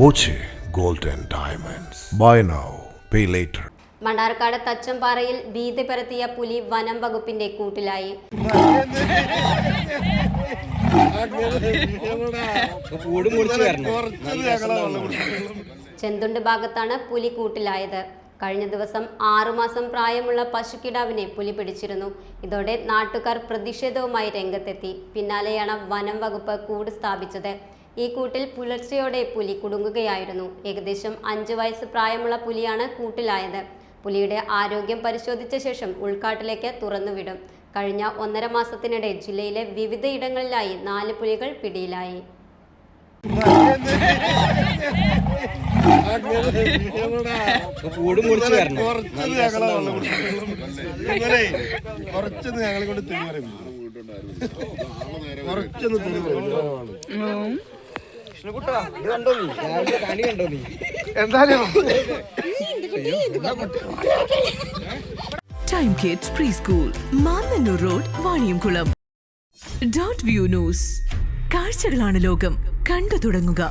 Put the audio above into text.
Boche gold and Diamonds. Buy now, pay later. Mannarkkad തച്ചമ്പാറയിൽ ഭീതി പരത്തിയ പുലി വനം വകുപ്പിന്റെ കൂട്ടിലായി. ചെന്തുണ്ട് ഭാഗത്താണ് പുലി കൂട്ടിലായത് കഴിഞ്ഞ ദിവസം ആറുമാസം പ്രായമുള്ള പശുക്കിടാവിനെ പുലി പിടിച്ചിരുന്നു ഇതോടെ നാട്ടുകാർ പ്രതിഷേധവുമായി രംഗത്തെത്തി പിന്നാലെയാണ് വനം വകുപ്പ് കൂട് സ്ഥാപിച്ചത് ഈ കൂട്ടിൽ പുലർച്ചയോടെ പുലി കുടുങ്ങുകയായിരുന്നു. ഏകദേശം അഞ്ച് വയസ്സ് പ്രായമുള്ള പുലിയാണ് കൂട്ടിലായത്. പുലിയുടെ ആരോഗ്യം പരിശോധിച്ച ശേഷം ഉൾക്കാട്ടിലേക്ക് തുറന്നുവിടും. കഴിഞ്ഞ ഒന്നര മാസത്തിനിടെ ജില്ലയിലെ വിവിധ ഇടങ്ങളിലായി നാല് പുലികൾ പിടിയിലായി. കുറച്ചൊന്ന് ഞങ്ങളെ കൊണ്ട് തിരിമറിയും കുറച്ചൊന്ന് ഇത് കണ്ടോ നീ? രാവിലെ കണി കണ്ടോ നീ? എന്തായാലും? Time kids preschool Mannannur road Vaniyamkulam dot view news കാഴ്ചകളാണ് ലോകം. കണ്ടു തുടങ്ങുക.